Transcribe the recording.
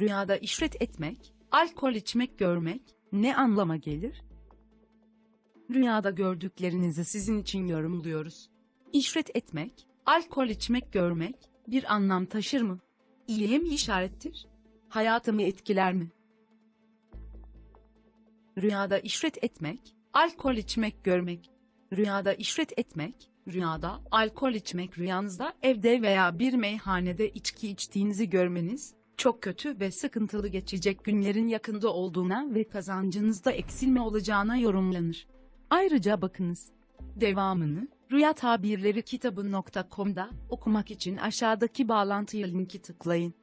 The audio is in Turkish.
Rüyada işret etmek, alkol içmek görmek ne anlama gelir? Rüyada gördüklerinizi sizin için yorumluyoruz. İşret etmek, alkol içmek görmek bir anlam taşır mı? İyiye mi işarettir? Hayatımı etkiler mi? Rüyada işret etmek, alkol içmek görmek. Rüyada işret etmek, rüyada alkol içmek rüyanızda evde veya bir meyhanede içki içtiğinizi görmeniz, çok kötü ve sıkıntılı geçecek günlerin yakında olduğuna ve kazancınızda eksilme olacağına yorumlanır. Ayrıca bakınız. Devamını, Rüya Tabirleri kitabı.com'da okumak için aşağıdaki bağlantıya linki tıklayın.